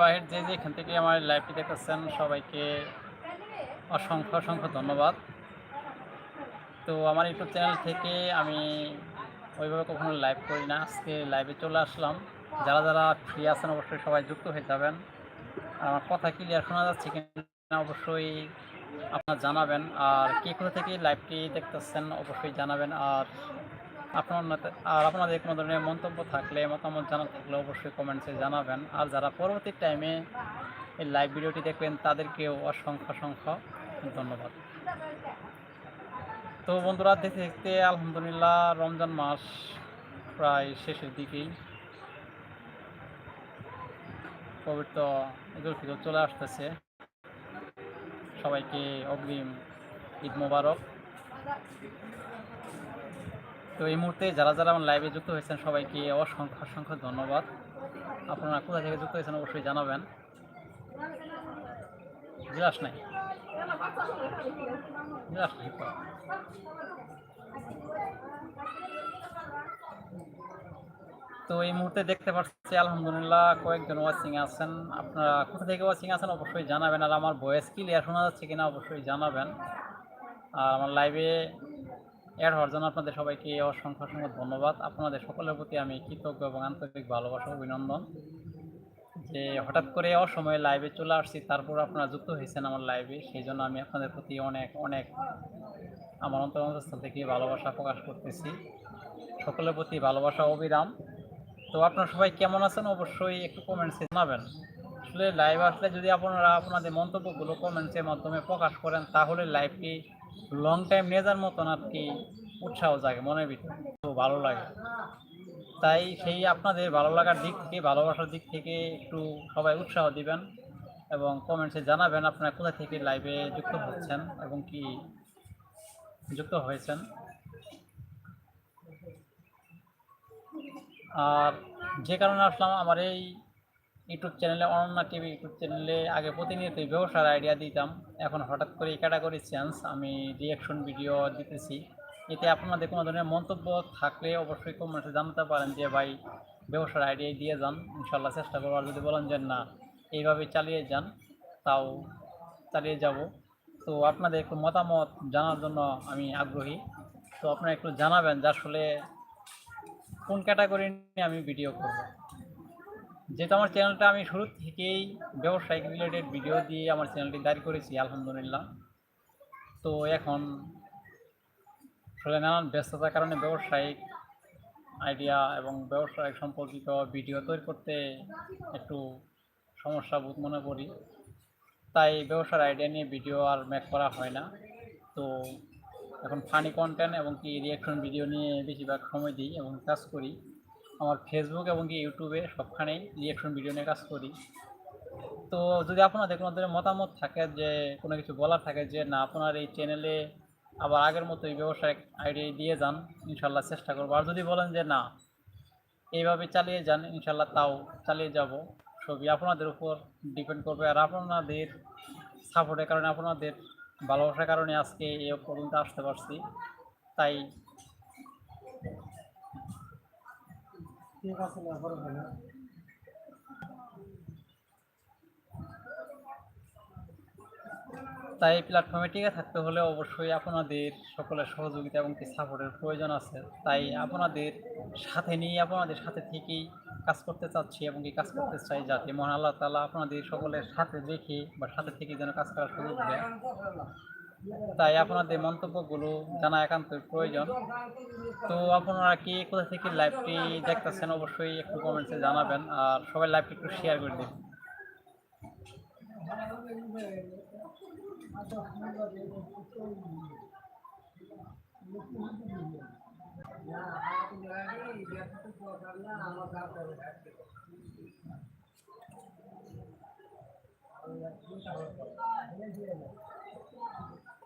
বাহির, যে যেখান থেকে আমার লাইভটি দেখতেছেন, সবাইকে অসংখ্য অসংখ্য ধন্যবাদ। তো আমার ইউটিউব চ্যানেল থেকে আমি ওইভাবে কখনো লাইভ করি না। আজকে লাইভে চলে আসলাম। যারা যারা ফ্রি আছেন, অবশ্যই সবাই যুক্ত হয়ে যাবেন। আমার কথা ক্লিয়ার শোনা যাচ্ছে কিনা অবশ্যই আপনার জানাবেন। আর কে কোথা থেকে লাইভটি দেখতেছেন, অবশ্যই জানাবেন। আর আপনার আর আপনাদের কোনো ধরনের মন্তব্য থাকলে, মতামত জানা থাকলে অবশ্যই কমেন্টসে জানাবেন। আর যারা পরবর্তী টাইমে এই লাইভ ভিডিওটি দেখবেন, তাদেরকেও অসংখ্য অসংখ্য ধন্যবাদ। তো বন্ধুরা, দেখতে দেখতে আলহামদুলিল্লাহ রমজান মাস প্রায় শেষের দিকেই। পবিত্র ঈদুল ফিতর চলে আসতেছে। সবাইকে অগ্রিম ঈদ মোবারক। তো এই মুহূর্তে যারা যারা আমার লাইভে যুক্ত হয়েছেন, সবাইকে অসংখ্য অসংখ্য ধন্যবাদ। আপনারা কোথা থেকে যুক্ত হয়েছেন অবশ্যই জানাবেন। বিলাস নাই। তো। তো এই মুহূর্তে দেখতে পাচ্ছি, আলহামদুলিল্লাহ, কয়েকজন ওয়াচিং আছেন। আপনারা কোথা থেকে ওয়াচিং আছেন অবশ্যই জানাবেন, আর আমার ভয়েস ক্লিয়ার শোনা যাচ্ছে কিনা অবশ্যই জানাবেন। আর আমার লাইভে অ্যাড হওয়ার জন্য আপনাদের সবাইকে অসংখ্য অসংখ্য ধন্যবাদ। আপনাদের সকলের প্রতি আমি কৃতজ্ঞ এবং আন্তরিক ভালোবাসা অভিনন্দন যে হঠাৎ করে অসময়ে লাইভে চলে আসছি, তারপর আপনারা যুক্ত হয়েছেন আমার লাইভে সেই জন্য আমি আপনাদের প্রতি অনেক অনেক আমার অন্তরস্থল থেকে ভালোবাসা প্রকাশ করতেছি। সকলের প্রতি ভালোবাসা অবিরাম তো আপনারা সবাই কেমন আছেন? অবশ্যই একটু কমেন্টসে জানাবেন। আসলে লাইভ আসলে যদি আপনারা আপনাদের মন্তব্যগুলো কমেন্টসের মাধ্যমে প্রকাশ করেন, তাহলে লাইভটি লং টাইম নিয়ে যাওয়ার মতন আর কি উৎসাহ জাগে মনের ভিতরে। তো ভালো লাগে। তাই সেই আপনাদের ভালো লাগার দিক থেকে, ভালোবাসার দিক থেকে একটু সবাই উৎসাহ দিবেন এবং কমেন্টসে জানাবেন আপনারা কোথা থেকে লাইভে যুক্ত হচ্ছেন এবং কি যুক্ত হয়েছেন। আর যে কারণে আসলাম, আমার এই ইউটিউব চ্যানেলে, অনন্যা টিভি ইউটিউব চ্যানেলে আগে প্রতিনিয়ত ব্যবসার আইডিয়া দিতাম। এখন হঠাৎ করে এই ক্যাটাগরি চেঞ্জ আমি রিয়াকশন ভিডিও দিতেছি। এতে আপনাদের কোনো ধরনের মন্তব্য থাকলে অবশ্যই কমেন্টে জানাতে পারেন যে, ভাই, ব্যবসার আইডিয়া দিয়ে যান ইনশাল্লাহ চেষ্টা করব। আর যদি বলেন যে, না, এইভাবে চালিয়ে যান, তাও চালিয়ে যাব। তো আপনাদের একটু মতামত জানার জন্য আমি আগ্রহী। তো আপনারা একটু জানাবেন যে, আসলে কোন ক্যাটাগরি নিয়ে আমি ভিডিও করব। যেহেতু আমার চ্যানেলটা আমি শুরু থেকেই ব্যবসায়িক রিলেটেড ভিডিও দিয়ে আমার চ্যানেলটি দাঁড় করেছি, আলহামদুলিল্লাহ। তো এখন আসলে নানান ব্যস্ততার কারণে ব্যবসায়িক আইডিয়া এবং ব্যবসায়িক সম্পর্কিত ভিডিও তৈরি করতে একটু সমস্যা বোধ মনে করি। তাই ব্যবসার আইডিয়া নিয়ে ভিডিও আর মেক করা হয় না। তো এখন ফানি কন্টেন্ট এবং কি রিয়াকশন ভিডিও নিয়ে বেশিরভাগ সময় দিই এবং কাজ করি। আমার ফেসবুক এবং কি ইউটিউবে সবখানেই রিয়াকশন ভিডিও নিয়ে কাজ করি। তো যদি আপনাদের কোনো মতামত থাকে যে, কোনো কিছু বলার থাকে যে, না, আপনার এই চ্যানেলে আবার আগের মতো এই ব্যবসায়িক আইডিয়া দিয়ে যান ইনশাল্লাহ চেষ্টা করব। আর যদি বলেন যে, না, এইভাবে চালিয়ে যান ইনশাল্লাহ তাও চালিয়ে যাব। সবই আপনাদের উপর ডিপেন্ড করবে। আর আপনাদের সাপোর্টের কারণে, আপনাদের ভালোবাসার কারণে আজকে এই পর্যন্ত আসতে পারছি। তাই তাই এই প্ল্যাটফর্মে টিকে থাকতে হলে অবশ্যই আপনাদের সকলের সহযোগিতা এবং সাপোর্টের প্রয়োজন আছে। তাই আপনাদের সাথে নিয়ে আপনাদের সাথে থেকেই কাজ করতে চাচ্ছি এবং কি কাজ করতে চাই যাতে মহান আল্লাহ তালা আপনাদের সকলের সাথে দেখে বা সাথে থেকে যেন কাজ করার সুযোগ দেয়। তাই আপনাদের মন্তব্যগুলো জানা একান্ত প্রয়োজন। তো আপনারা কি কোথা থেকে লাইভটি দেখতেছেন অবশ্যই একটু কমেন্টসে জানাবেন, আর সবাই লাইভটি একটু শেয়ার করে দিন।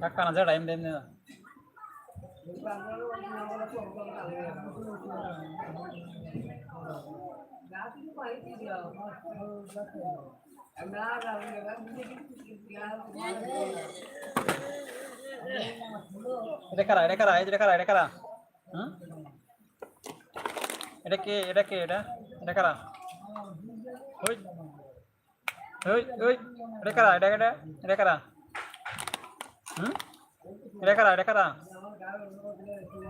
কাকা না যেটা এমনি এমনি না এটা কারা এটা কারা এই যে এটা কারা এটা কারা হুম এটা কে এটা কে এটা এটা কারা ওই ওই ওই এটা কারা এটা এটা এটা কারা হুম? এটা কারা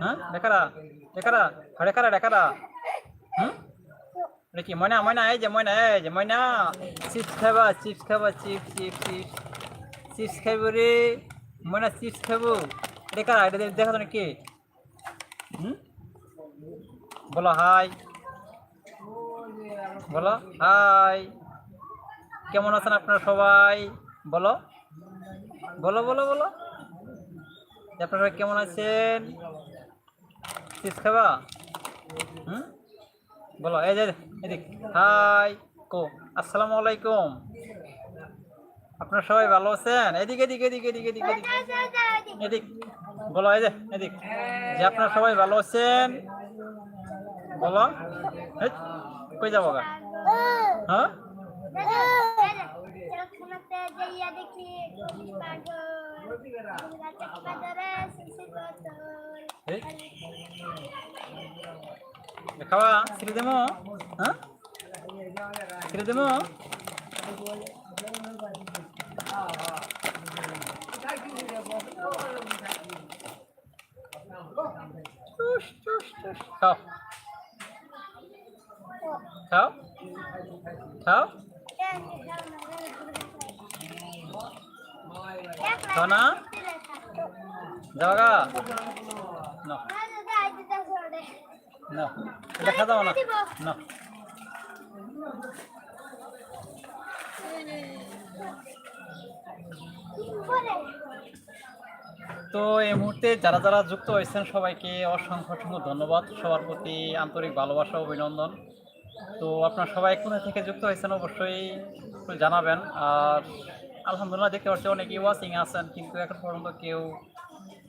হ্যাঁ এটা কারা? এটা কারা? হুম? কি, ময়না ময়না, এই যে ময়না, এই যে ময়না। চিপস খাবা চিপস খাবা, চিপস চিপস চিপস। চিপস খাইব রে। ময়না, চিপস খাব। কারা? এটা দেখা তো কে হুম? বলো, হাই। বলো, হাই। কেমন আছেন আপনারা সবাই? বলো। বলো বলো বলো। আপনারা কেমন আছেন? খাবা? হুম? বলো, এই যে এদিক হাই, কো, আসসালামু আলাইকুম। আপনারা সবাই ভালো আছেন? এদিক এদিক এদিক এদিক এদিক এদিক। এদিক, বলো, এই যে, এদিক। যে আপনারা সবাই ভালো আছেন? বলো। কই যাব গা? হ্যাঁ? খাওয়া ছেড়ে দেবো হ্যাঁ? ছেড়ে দেবো। খাও। খাও। খাও। খাও না। যাও গা না। এটা খাওয়া না। না। তো এই মুহূর্তে যারা যারা যুক্ত হয়েছেন, সবাইকে অসংখ্য অসংখ্য ধন্যবাদ। সবার প্রতি আন্তরিক ভালোবাসা, অভিনন্দন। তো আপনারা সবাই কোথা থেকে যুক্ত হয়েছেন অবশ্যই জানাবেন। আর আলহামদুলিল্লাহ দেখতে পাচ্ছি অনেকেই ওয়াচিং আছেন, কিন্তু এখন পর্যন্ত কেউ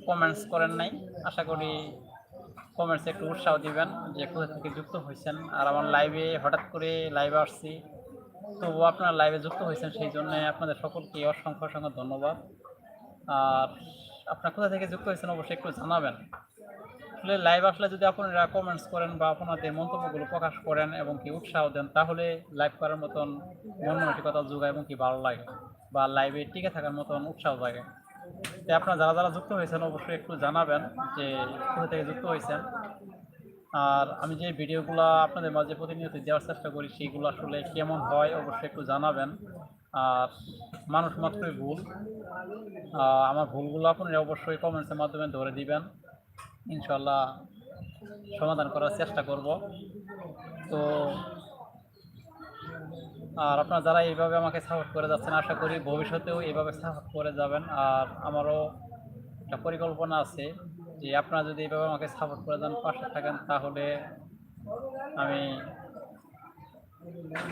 কমেন্টস করেন নাই। আশা করি কমেন্টসে একটু উৎসাহ দিবেন যে কোথা থেকে যুক্ত হয়েছেন। আর আমার লাইভে হঠাৎ করে লাইভে আসছি তো আপনারা লাইভে যুক্ত হয়েছেন, সেই জন্য আপনাদের সকলকে অসংখ্য অসংখ্য ধন্যবাদ। আর আপনারা কোথা থেকে যুক্ত হয়েছেন অবশ্যই একটু জানাবেন। আসলে লাইভ আসলে যদি আপনারা কমেন্টস করেন বা আপনাদের মন্তব্যগুলো প্রকাশ করেন এবং কি উৎসাহ দেন, তাহলে লাইভ করার মতন মন মানসিকতা যোগায় এবং কি ভালো লাগে। বা লাইভে টিকে থাকার মতন উৎসাহ জাগে। তাই আপনারা যারা যারা যুক্ত হয়েছেন, অবশ্যই একটু জানাবেন যে কোথা থেকে যুক্ত হয়েছেন। আর আমি যে ভিডিওগুলো আপনাদের মাঝে প্রতিনিয়ত দেওয়ার চেষ্টা করি সেইগুলো আসলে কেমন হয় অবশ্যই একটু জানাবেন। আর মানুষ মাত্রই ভুল। আমার ভুলগুলো আপনারা অবশ্যই কমেন্টসের মাধ্যমে ধরে দিবেন। ইনশাল্লাহ সমাধান করার চেষ্টা করব। তো আর আপনারা যারা এইভাবে আমাকে সাপোর্ট করে যাচ্ছেন, আশা করি ভবিষ্যতেও এইভাবে সাপোর্ট করে যাবেন। আর আমারও একটা পরিকল্পনা আছে যে আপনারা যদি এইভাবে আমাকে সাপোর্ট করে যান, পাশে থাকেন, তাহলে আমি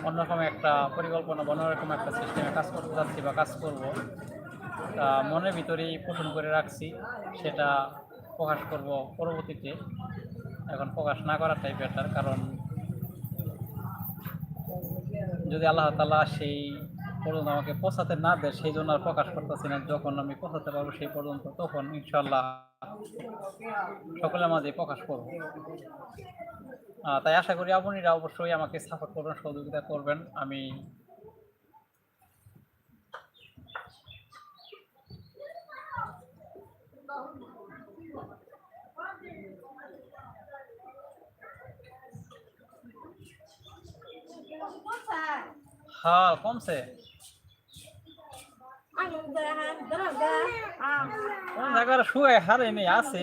অন্যরকম একটা পরিকল্পনা অন্যরকম একটা সিস্টেমে কাজ করতে যাচ্ছি বা কাজ করব। তা মনের ভিতরেই পোষণ করে রাখছি, সেটা প্রকাশ করব পরবর্তীতে। এখন প্রকাশ না করাটাই বেটার কারণ যদি আল্লাহ তালা সেই পর্যন্ত আমাকে পৌঁছাতে না দেয়, সেই জন্য আর প্রকাশ করতেছি না, যখন আমি পৌঁছাতে পারব সেই পর্যন্ত, তখন ইনশাল্লাহ সকলের মাঝে প্রকাশ করব। তাই আশা করি আপনিরা অবশ্যই আমাকে সাপোর্ট করবেন, সহযোগিতা করবেন। আমি হ্যাঁ কমছে শুয়ে হারে নেই আছে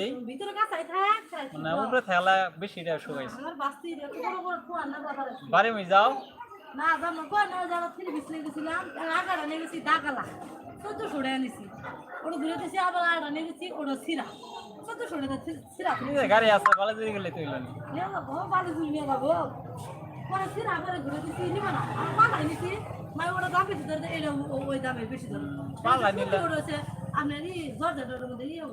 মানে উপরে বেশি বাস্তি এত বড় মই যাও না জানো কই না যাব ফিরে বিছলে গেছিলাম আগারা নিয়ে গেছি দাগালা চোদ্দ ছড়ে আনিছি ওটা ঘুরে দিছি আবার আড়া নিয়ে গেছি ওটা সিরা চোদ্দশো টাকা সিরা নিজে গাড়ি আছে ভালো গেলে তুই লনি নিয়ে যাব বালি ঘুরে নিয়ে যাব পরে সিরা করে ঘুরে দিছি নিবে না আর পালাই নিছি মানে ওটা দাম বেশি ধরে ও- ওই দামে বেশি ধরে পাল্লা নিলে- ওটা হচ্ছে আপনার ই জর্জাটার মধ্যে ইয়ে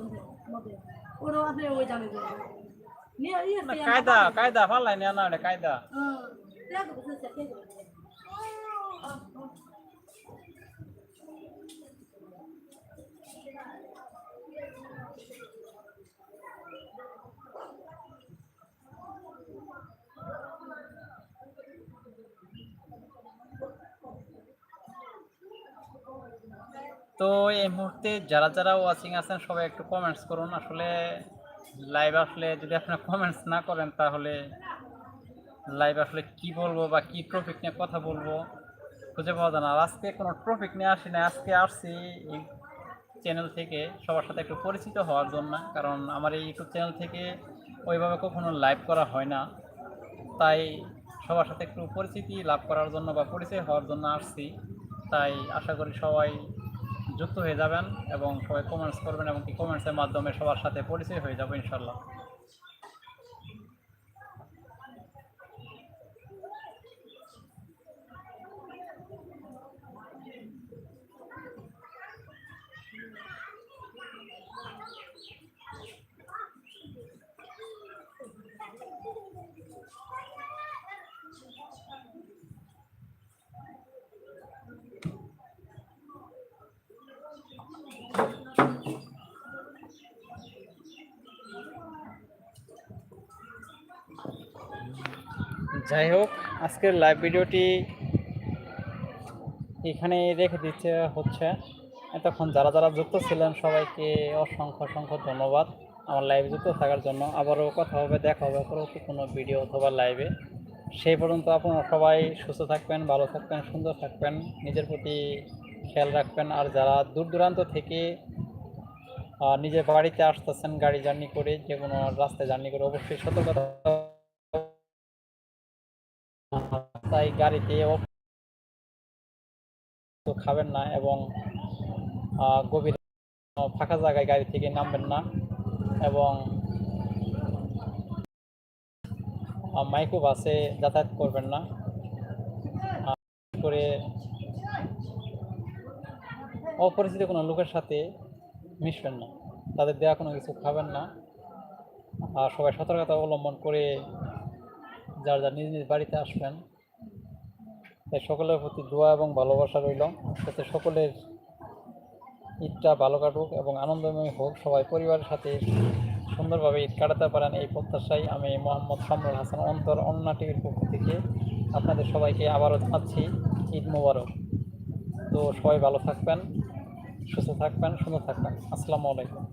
মধ্যে ওটা আপনার ওই দামে নিয়ে কায়দা কায়দা পাল্লাই নিয়ে না কায়দা দেখো বুঝেছে ঠিক আছে তো এই মুহূর্তে যারা যারা ওয়াচিং আছেন, সবাই একটু কমেন্টস করুন। আসলে লাইভ আসলে যদি আপনারা কমেন্টস না করেন, তাহলে লাইভ আসলে কি বলব বা কি টপিক নিয়ে কথা বলব খুঁজে পাওয়া যায় না। আজকে কোনো টপিক নিয়ে আসি না আজকে আসছি এই চ্যানেল থেকে সবার সাথে একটু পরিচিত হওয়ার জন্য। কারণ আমার এই ইউটিউব চ্যানেল থেকে ওইভাবে কখনো লাইভ করা হয় না। তাই সবার সাথে একটু পরিচিতি লাভ করার জন্য বা পরিচয় হওয়ার জন্য আসছি। তাই আশা করি সবাই যুক্ত হয়ে যাবেন এবং সবাই কমেন্টস করবেন এবং কি কমেন্টসের মাধ্যমে সবার সাথে পরিচয় হয়ে যাবে ইনশাল্লাহ যাই হোক, আজকের লাইভ ভিডিওটি এখানে রেখে দিতে হচ্ছে। এতক্ষণ যারা যারা যুক্ত ছিলেন, সবাইকে অসংখ্য অসংখ্য ধন্যবাদ আমার লাইভে যুক্ত থাকার জন্য। আবারও কথা হবে, দেখা হবে পরবর্তী কোনো ভিডিও অথবা লাইভে সেই পর্যন্ত আপনারা সবাই সুস্থ থাকবেন, ভালো থাকবেন, সুন্দর থাকবেন, নিজের প্রতি খেয়াল রাখবেন। আর যারা দূর দূরান্ত থেকে নিজের বাড়িতে আসতেছেন, গাড়ি জার্নি করে, যে কোনো রাস্তায় জার্নি করে, অবশ্যই সতর্কতা গাড়িতে খাবেন না এবং গভীর ফাঁকা জায়গায় গাড়ি থেকে নামবেন না এবং মাইক্রো বাসে যাতায়াত করবেন না। করে অপরিচিত কোনো লোকের সাথে মিশবেন না। তাদের দেওয়া কোনো কিছু খাবেন না। আর সবাই সতর্কতা অবলম্বন করে যার যার নিজ নিজ বাড়িতে আসবেন। তাই সকলের প্রতি দোয়া এবং ভালোবাসা রইল। যাতে সকলের ঈদটা ভালো কাটুক এবং আনন্দময় হোক। সবাই পরিবারের সাথে সুন্দরভাবে ঈদ কাটাতে পারেন এই প্রত্যাশায় আমি মোহাম্মদ সামরুল হাসান অন্তর অন্না টিভির পক্ষ থেকে আপনাদের সবাইকে আবারও জানাচ্ছি, ঈদ মোবারক। তো সবাই ভালো থাকবেন, সুস্থ থাকবেন, সুন্দর থাকবেন। আসসালামু আলাইকুম।